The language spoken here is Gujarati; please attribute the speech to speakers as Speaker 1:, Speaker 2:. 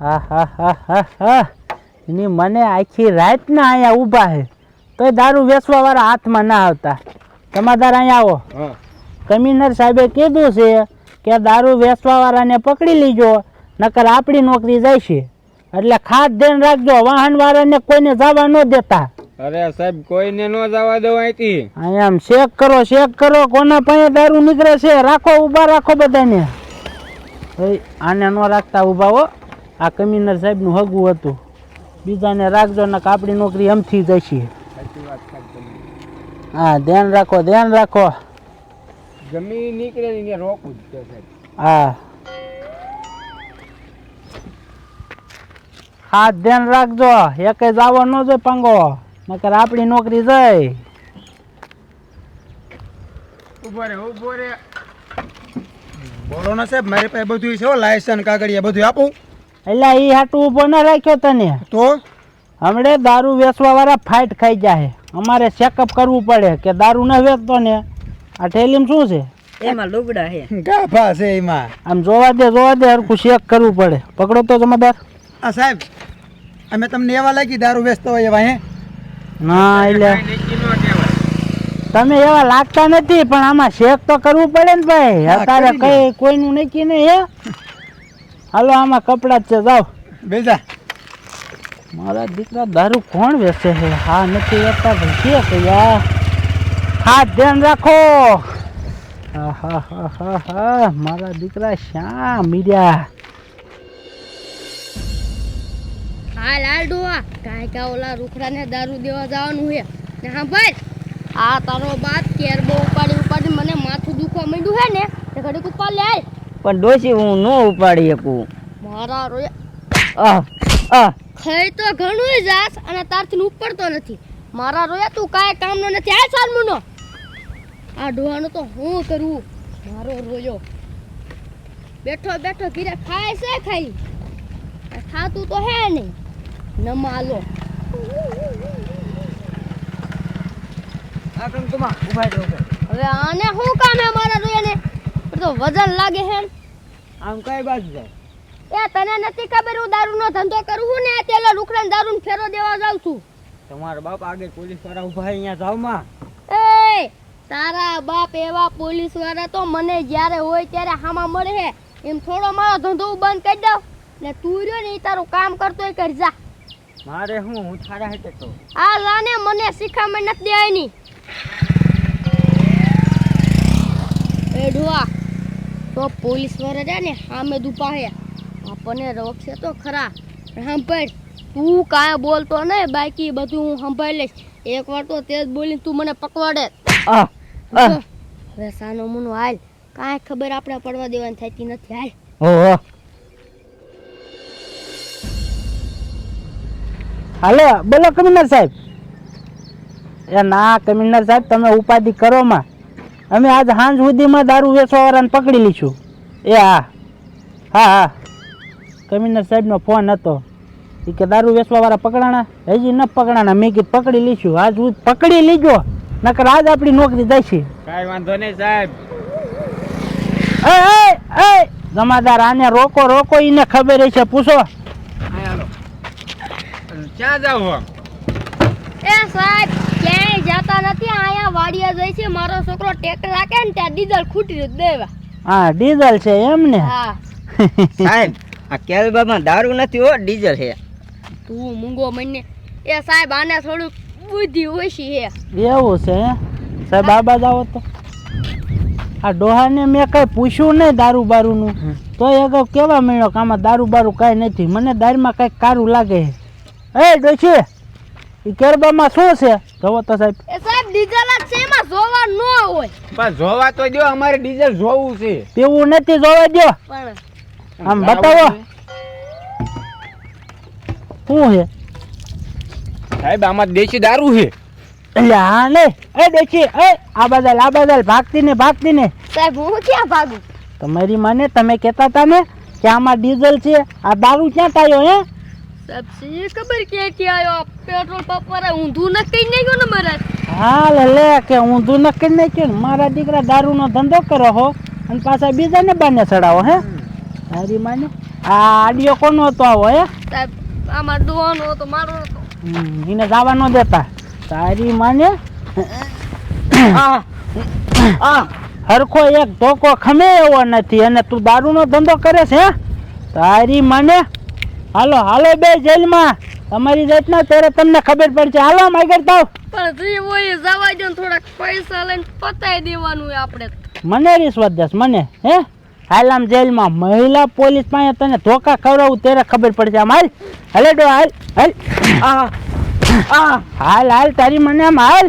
Speaker 1: હા હા હા હા હા. એની મને આખી રાતના અહીંયા ઊભા છે. તોય દારૂ વેચવા વાળા હાથમાં ના આવતા. તમાદાર અહીંયા આવો.
Speaker 2: હા.
Speaker 1: કમિશનર સાહેબે કીધું છે કે દારૂ વેચવા વાળાને પકડી લીજો નકર આપણી નોકરી જાય છે. એટલે ખાસ ધ્યાન રાખજો વાહન વાળાને કોઈને જવા ન દેતા.
Speaker 2: અરે સાહેબ કોઈને ન જવા દો અહીંથી.
Speaker 1: અહીંયા ચેક કરો ચેક કરો કોના પાસે દારૂ નીકળે છે? રાખો ઊભા રાખો બધાને. આને ન રાખતા ઊભા હો. આ કમિશનર સાહેબનું હગું હતું. બીજાને રાખજો ને આપણી નોકરી એમથી જશે હા ધ્યાન રાખો ધ્યાન રાખો.
Speaker 2: જમી નીકળે ને રોકવું જ
Speaker 1: હા. હા ધ્યાન રાખજો એક જાવો ન જોઈએ પાંગો નકર આપણી નોકરી જાય.
Speaker 2: ઊભો રે ઊભો રે.
Speaker 3: બોલો ને સાહેબ મારી પાસે બધું છે લાયસન્સ કાગળિયા બધું આપું.
Speaker 1: એટલે એ હાટું ઊભો ન રાખ્યો તને.
Speaker 3: તો?
Speaker 1: હમણે દારૂ વેચવા વાળા ફાઇટ ખાઈ જાય અમારે ચેકઅપ કરવું પડે કે દારૂ ન વેચતો ને. આ ઠેલીમાં શું છે?
Speaker 4: એમાં લુગડા છે.
Speaker 3: ગાભા છે એમાં.
Speaker 1: આમ જોવા દે જોવા દે હરખું ચેક કરવું પડે. પકડો તો જમાદાર.
Speaker 3: આ સાહેબ અમે તમને એવા લાગી દારૂ વેચતા હોય એવા હે?
Speaker 1: ના એટલે તમે એવા લાગતા નથી પણ આમાં ચેક તો કરવું પડે ને ભાઈ. અત્યારે કઈ કોઈનું નક્કી નહીં હે? હાલો આમાં કપડાં જ છે જાઓ.
Speaker 3: બેજા.
Speaker 1: મારા દીકરા દારૂ કોણ વેચે છે? હા નથી વેચતા પણ કે યાર હાથ ધ્યાન રાખો. હા હા હા હા હા મારા દીકરા શ્યા મીર્યા.
Speaker 5: હાલ હાલ ડોવા કાંઈ કા ઓલા રૂખડાને દારૂ દેવા જવાનું છે. ને હા ભાઈ આ તારો બાત કેર બહુ ઉપાડી ઉપાડી મને માથું દુખવા માંડ્યું છે ને તે ઘડીક ઉપર લે.
Speaker 4: પણ ડોશી હું ન ઉપાડી શકું.
Speaker 5: મારા રોયા.
Speaker 4: આહ આહ
Speaker 5: ખાઈ તો ઘણું જાસ અને તારથી ઉપડતો નથી. મારા રોયા તું કાંઈ કામનો નથી. આ સાલ મુનો. આ ડોહાનો તો હું કરું? મારો રોયો. બેઠો બેઠો ઘીરે ખાય છે ખાઈ? ખાતું તો હે નહીં. નમાલો.
Speaker 4: આ કંકુમાં ઊભા રહો.
Speaker 5: હવે આને શું કામ હે મારા રોયાને? પણ તો વજન લાગે હે
Speaker 4: આમ કઈ બાજુ જાય
Speaker 5: એ તને નથી ખબર હું દારૂનો ધંધો કરું છું ને? તેલા રૂખડાને દારૂ ફેરો દેવા જાઉં છું.
Speaker 4: તમારા બાપ આગે પોલીસવાળા ઊભા અહીંયા જાવમાં.
Speaker 5: એ તારા બાપ એવા પોલીસવાળા તો મને જ્યારે હોય ત્યારે હામા મળે હે એમ થોડો મારો ધંધો બંધ કરી દઉં. ને તું રહ્યો ને તારું કામ કરતો એ કરી જા.
Speaker 4: મારે હું? હું થારા હેતે તો.
Speaker 5: આ લાને મને શીખામણ નથી દેવાની. એ ઢોવા તો પોલીસવાળા રહ્યા ને સામે દુપા હે આપણને રોકશે તો ખરા. સાંભળ તું કાંઈ બોલતો નહીં બાકી બધું હું સંભાળી લઈશ. એક વાર તો તેજ બોલીને તું મને પકવાડે. હવે સાનો મુનો હાલ. કાંઈ ખબર આપણે પડવા દેવાની થતી નથી હાલ.
Speaker 1: હાલો બોલો કમિશનર સાહેબ. એ ના કમિશનર સાહેબ તમે ઉપાધિ કરો માં. અમે આજ સાંજ સુધીમાં દારૂ વેચવા વાળાને પકડી લઈશું એ હા. હા હા. કમિશનર સાહેબનો ફોન હતો. એ કે દારૂ વેચવા વાળા પકડાણા? હજી ન પકડાણા. મેં કીધું પકડી લઈશું આજ પકડી લીજો નકર આજ આપણી નોકરી જશે.
Speaker 2: કાંઈ વાંધો નહીં સાહેબ.
Speaker 1: એ એ એ! જમાદાર આને રોકો રોકો. એને ખબર છે પૂછો.
Speaker 2: ક્યાં જાવ
Speaker 5: એ સાહેબ વાડિયા જાય છે મારો છોકરો ટ્રેક્ટર રાખે ને ત્યાં ડીઝલ ખૂટી દેવા.
Speaker 1: હા ડીઝલ છે એમ ને?
Speaker 5: હા.
Speaker 4: સાહેબ આ કેલબામાં દારૂ નથી હો ડીઝલ છે.
Speaker 5: તું મૂંગો મને. એ સાહેબ આને થોડુંક બુદ્ધિ ઓછી છે.
Speaker 1: એવું છે સાહેબ આ આવો તો. આ ડોહાને મેં કઈ પૂછ્યું નહીં દારૂ બારૂનું. એ અગાઉ કેવા મળ્યો કે આમાં દારૂ બારૂ કાંઈ નથી. મને દારૂમાં કંઈક કારું લાગે છે. એ ડોશી એ કેરબામાં શું છે? જવો તો સાહેબ.
Speaker 5: એ સાહેબ ડીઝલ જોવા ન હોય.
Speaker 2: પણ જોવા તો દો અમારે ડીઝલ જોવું છે.
Speaker 1: પીવું નથી જોવા દો
Speaker 5: પણ
Speaker 1: આમ બતાવો. શું છે?
Speaker 2: સાહેબ આમાં દેશી દારૂ છે.
Speaker 1: એટલે હા ને. એ દેશી એ આ બદલ આ બદલ ભાગતી ને ભાગતી ને.
Speaker 5: સાહેબ હું ક્યાં ભાગું?
Speaker 1: તમારી માને તમે કહેતા હતા ને કે આમાં ડીઝલ છે આ દારૂ ક્યાં થાય હે?
Speaker 5: સાહેબ ખબર ક્યાંથી આવ્યો પેટ્રોલ પંપ પર ઊંધું નક્કી નહીં ગયો ને મારા?
Speaker 1: હાલ લે કે ઊંધું નક્કી નહીં ગયો મારા દીકરા દારૂનો ધંધો કરો હો અને પાછા બીજાને બાને ચડાવો હે? તારી માને. આ આડિયો કોનો હતો આવો હે?
Speaker 5: સાહેબ આમાં દુવાનો હતો મારો હતો.
Speaker 1: એને જવા ન દેતા. તારી માને.
Speaker 4: આ આ.
Speaker 1: હરખો એક ધોકો ખમે એવો નથી અને તું દારૂનો ધંધો કરે છે હે? તારી માને. હાલો હાલો બે જેલમાં. તમારી જાતના ત્યારે તમને ખબર પડશે. હાલો માગર તાવ
Speaker 5: પણ જે હોય જવા દો ને થોડાક પૈસા લઈને પતાઈ દેવાનું હોય આપણે.
Speaker 1: મને રિશ્વત દસ મને હે? હાલ આમ જેલમાં. મહિલા પોલીસ પાસે તને ધોકા ખવડાવું ત્યારે ખબર પડશે આમ. હાલ હલે ડો હાલ હાલ. હાલ હાલ તારી મને આમ હાલ.